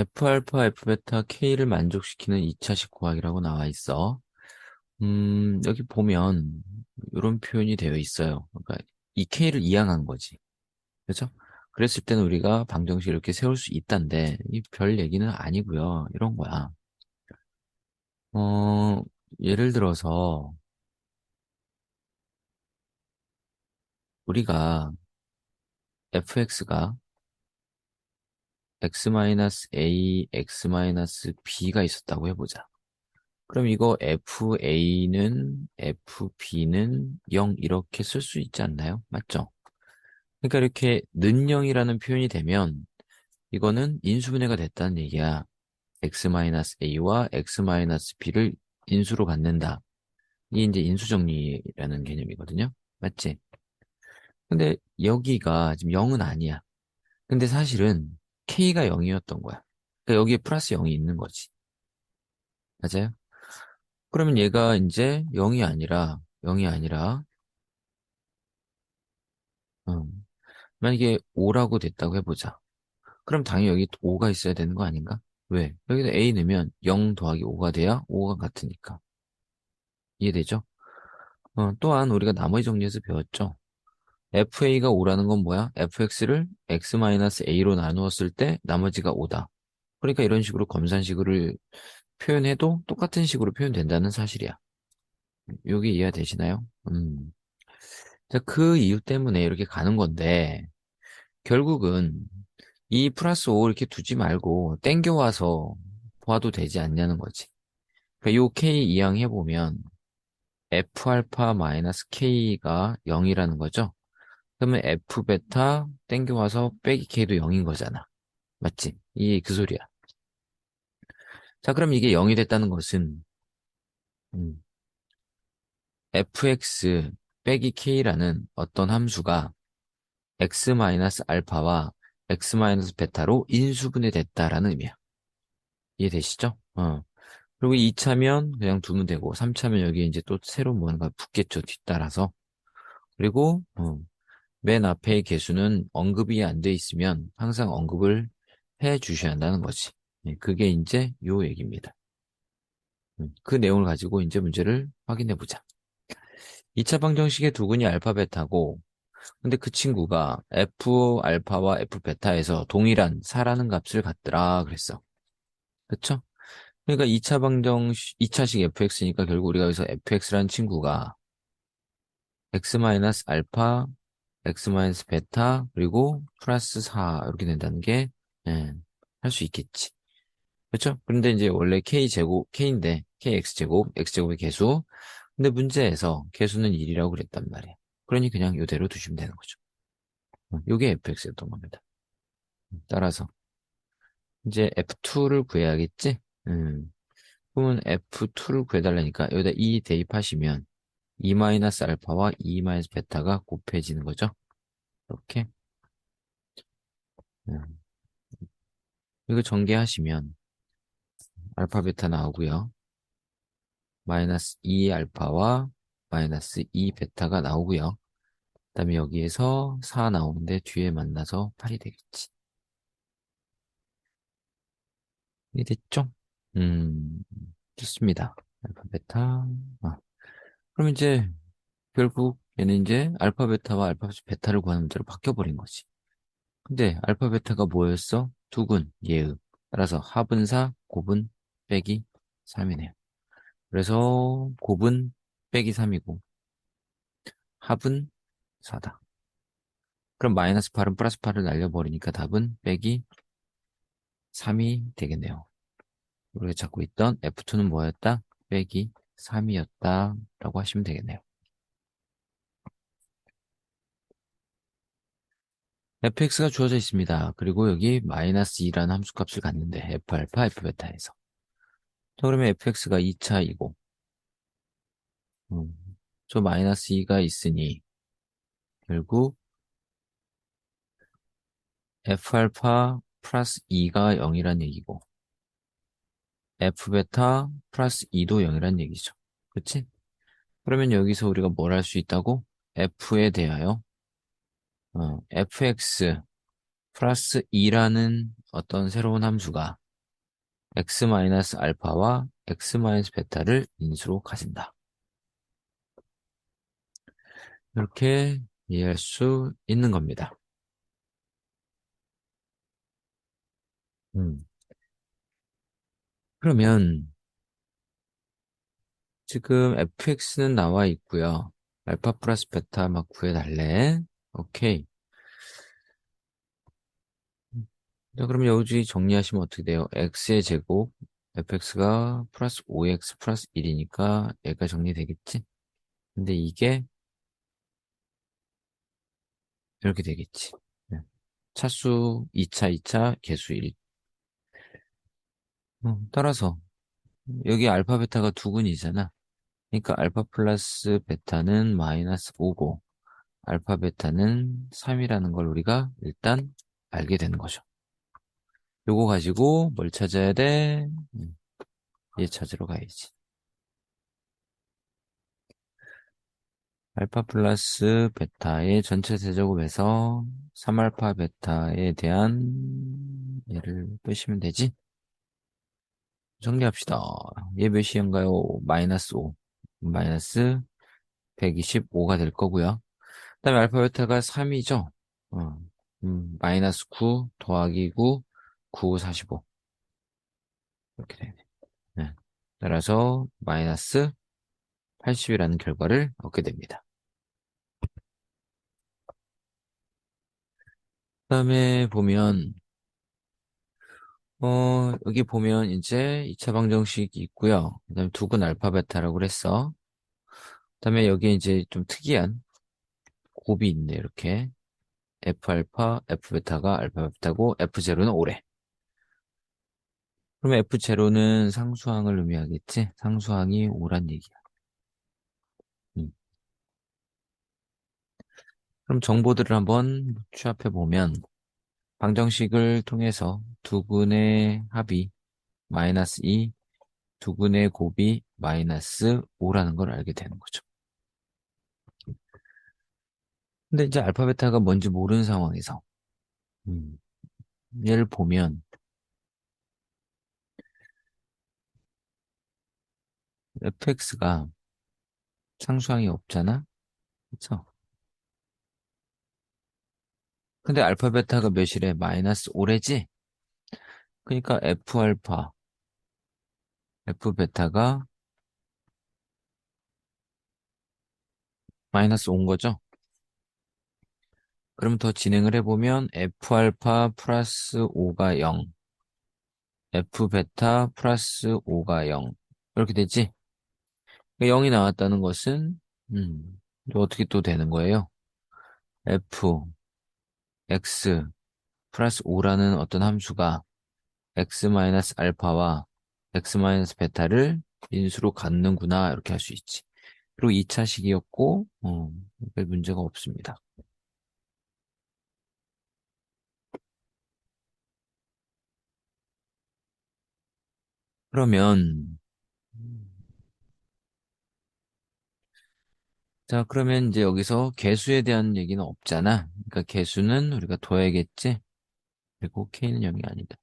F알파, F베타, K를 만족시키는 2차식 구하기라고 나와 있어. 음, 여기 보면 이런 표현이 되어 있어요. 그러니까 이 K를 이항한 거지. 그렇죠? 그랬을 때는 우리가 방정식 이렇게 세울 수 있단데 이 별 얘기는 아니고요. 이런 거야. 어, 예를 들어서 우리가 fx가 x-a, x-b가 있었다고 해보자. 그럼 이거 fa는 fb는 0 이렇게 쓸 수 있지 않나요? 맞죠? 그러니까 이렇게 는 0이라는 표현이 되면 이거는 인수분해가 됐다는 얘기야. x-a와 x-b를 인수로 갖는다. 이게 이제 인수정리라는 개념이거든요. 맞지? 근데 여기가 지금 0은 아니야. 근데 사실은 k가 0이었던 거야. 그러니까 여기에 플러스 0이 있는 거지. 맞아요? 그러면 얘가 이제 0이 아니라 0이 아니라 음, 만약에 5라고 됐다고 해보자. 그럼 당연히 여기 5가 있어야 되는 거 아닌가? 왜? 여기다 a 넣으면 0 더하기 5가 돼야 5가 같으니까. 이해되죠? 어, 또한 우리가 나머지 정리해서 배웠죠. FA가 5라는 건 뭐야? FX를 X-A로 나누었을 때 나머지가 5다. 그러니까 이런 식으로 검산식을 표현해도 똑같은 식으로 표현된다는 사실이야. 여기 이해 되시나요? 음. 자, 그 이유 때문에 이렇게 가는 건데, 결국은 이 플러스 5 이렇게 두지 말고 땡겨와서 봐도 되지 않냐는 거지. 그러니까 요 K 이항 해보면 F알파 마이너스 K가 0이라는 거죠. 그러면 F 베타 땡겨와서 빼기 K도 0인 거잖아. 맞지? 이게 그 소리야. 자, 그럼 이게 0이 됐다는 것은 음, fx 빼기 k라는 어떤 함수가 x 마이너스 알파와 x 마이너스 베타로 인수분해 됐다라는 의미야. 이해되시죠? 어. 그리고 2차면 그냥 두면 되고 3차면 여기 이제 또 새로운 뭔가 붙겠죠. 뒤따라서. 그리고 어, 맨 앞에 개수는 언급이 안 돼 있으면 항상 언급을 해 주셔야 한다는 거지. 예, 그게 이제 요 얘기입니다. 음, 그 내용을 가지고 이제 문제를 확인해 보자. 2차 방정식의 두근이 알파 베타고 근데 그 친구가 f 알파와 f 베타에서 동일한 4라는 값을 갖더라 그랬어. 그쵸? 그러니까 2차 방정식 2차식 fx니까 결국 우리가 여기서 fx라는 친구가 x 마이너스 알파 x 마이너스 베타 그리고 플러스 4 이렇게 된다는 게 예, 할 수 있겠지. 그렇죠? 그런데 이제 원래 k 제곱 k인데 kx 제곱 x 제곱의 개수 근데 문제에서 개수는 1이라고 그랬단 말이에요. 그러니 그냥 이대로 두시면 되는 거죠. 이게 fx였던 겁니다. 따라서 이제 f2를 구해야겠지? 음. 그러면 f2를 구해달라니까 여기다 2 대입하시면 2 마이너스 알파와 2 마이너스 베타가 곱해지는 거죠. 이렇게 음. 이거 전개하시면 알파 베타 나오고요. 마이너스 2 알파와 마이너스 2 베타가 나오고요. 그 다음에 여기에서 4 나오는데 뒤에 만나서 8이 되겠지. 이 됐죠? 음, 좋습니다. 알파 베타. 아. 그럼 이제 결국 얘는 이제 알파 베타와 알파 베타를 구하는 문제로 바뀌어 버린 거지. 근데 알파 베타가 뭐였어? 두근, 예의. 따라서 합은 4, 곱은 빼기 3이네요. 그래서 곱은 빼기 3이고 합은 4다. 그럼 마이너스 8은 플러스 8을 날려버리니까 답은 빼기 3이 되겠네요. 우리가 찾고 있던 F2는 뭐였다? 빼기 3이었다 라고 하시면 되겠네요. fx가 주어져 있습니다. 그리고 여기 마이너스 2라는 함수값을 갖는데 f알파, f베타에서 자, 그러면 fx가 2차이고, 음, 저 마이너스 2가 있으니, 결국, f알파 플러스 2가 0이란 얘기고, f베타 플러스 2도 0이란 얘기죠. 그치? 그러면 여기서 우리가 뭘 할 수 있다고? f에 대하여, 어, fx 플러스 2라는 어떤 새로운 함수가 x 마이너스 알파와 x 마이너스 베타를 인수로 가진다. 이렇게 이해할 수 있는 겁니다. 음. 그러면 지금 fx는 나와 있고요. 알파 플러스 베타 막 구해달래. 오케이. 자, 그럼 여기 정리하시면 어떻게 돼요? x의 제곱, fx가 플러스 5x 플러스 1이니까 얘가 정리되겠지? 근데 이게 이렇게 되겠지. 네. 차수 2차, 2차, 개수 1. 어, 따라서 여기 알파, 베타가 두근이잖아. 그러니까 알파 플러스 베타는 마이너스 5고 알파, 베타는 3이라는 걸 우리가 일단 알게 되는 거죠. 요거 가지고 뭘 찾아야 돼? 음, 얘 찾으러 가야지. 알파 플러스 베타의 전체 세제곱에서 3알파 베타에 대한 얘를 빼시면 되지? 정리합시다. 얘 몇이인가요? 마이너스 5. 마이너스 125가 될 거고요. 그 다음에 알파 베타가 3이죠? 어, 음, 마이너스 9 더하기 9, 9, 45. 이렇게 되네. 네. 따라서 마이너스 80이라는 결과를 얻게 됩니다. 그 다음에 보면, 어, 여기 보면 이제 2차 방정식이 있고요. 그 다음에 두근 알파 베타라고 그랬어. 그 다음에 여기 이제 좀 특이한 곱이 있네, 이렇게. F 알파, F 베타가 알파 베타고, F0는 오래. 그러면 F0는 상수항을 의미하겠지? 상수항이 오란 얘기야. 음. 그럼 정보들을 한번 취합해 보면, 방정식을 통해서 두근의 합이 마이너스 2, 두근의 곱이 마이너스 5라는 걸 알게 되는 거죠. 근데 이제 알파 베타가 뭔지 모르는 상황에서 음, 얘를 보면 fx가 상수항이 없잖아? 그쵸? 근데 알파 베타가 몇이래? 마이너스 5래지? 그러니까 f 알파 f 베타가 마이너스 5인 거죠? 그럼 더 진행을 해보면 f 알파 플러스 5가 0 f 베타 플러스 5가 0 이렇게 되지? 0이 나왔다는 것은 음, 어떻게 또 되는 거예요? f x 플러스 5라는 어떤 함수가 x 마이너스 알파와 x 마이너스 베타를 인수로 갖는구나 이렇게 할 수 있지. 그리고 2차식이었고 어, 별 문제가 없습니다. 그러면 자 그러면 이제 여기서 개수에 대한 얘기는 없잖아. 그러니까 개수는 우리가 둬야겠지. 그리고 k는 0이 아니다.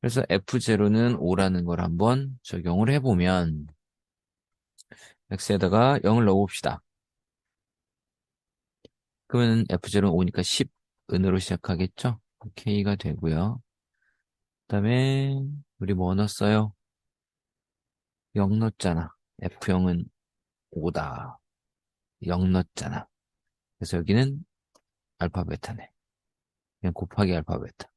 그래서 f0는 5라는 걸 한번 적용을 해보면 x에다가 0을 넣어봅시다. 그러면 f0는 5니까 10 은으로 시작하겠죠? k가 되고요. 그 다음에 우리 뭐 넣었어요? 0 넣었잖아. f0은 5다. 0 넣었잖아. 그래서 여기는 알파 베타네. 그냥 곱하기 알파 베타.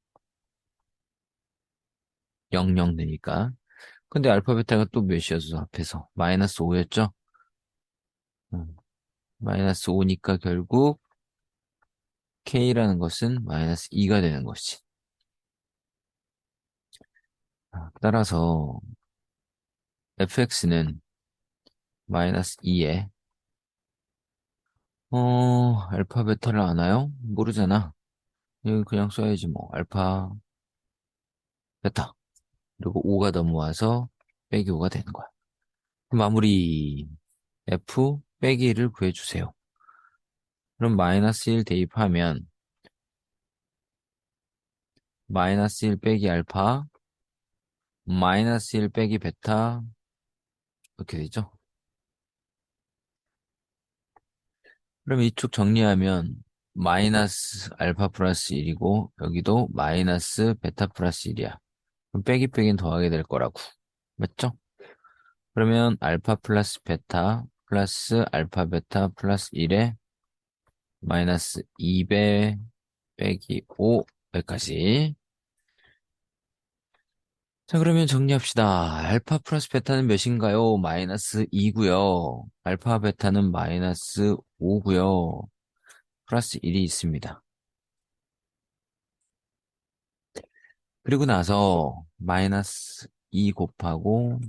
0, 0 되니까. 근데 알파 베타가 또 몇이었어, 앞에서? 마이너스 5였죠? 음, 마이너스 5니까 결국 k라는 것은 마이너스 2가 되는 것이지. 아, 따라서 fx는 마이너스 2에 어, 알파 베타를 아나요? 모르잖아. 여기 그냥 써야지 뭐 알파 베타 그리고 5가 넘어와서 빼기 5가 되는 거야. 마무리 f 빼기 1을 구해주세요. 그럼 마이너스 1 대입하면 마이너스 1 빼기 알파, 마이너스 1 빼기 베타, 이렇게 되죠. 그럼 이쪽 정리하면 마이너스 알파 플러스 1이고 여기도 마이너스 베타 플러스 1이야. 그럼 빼기 빼기는 더하게 될 거라고. 맞죠? 그러면 알파 플러스 베타 플러스 알파 베타 플러스 1에 마이너스 2배 빼기 5 여기까지. 자, 그러면 정리합시다. 알파 플러스 베타는 몇인가요? 마이너스 2고요. 알파 베타는 마이너스 5고요. 플러스 1이 있습니다. 그리고 나서 마이너스 2 곱하고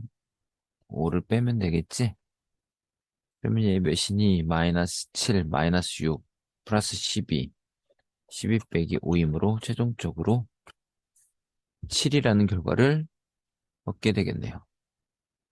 5를 빼면 되겠지? 그러면 얘 몇이니? 마이너스 7, 마이너스 6, 플러스 12. 12 빼기 5이므로 최종적으로 7이라는 결과를 얻게 되겠네요.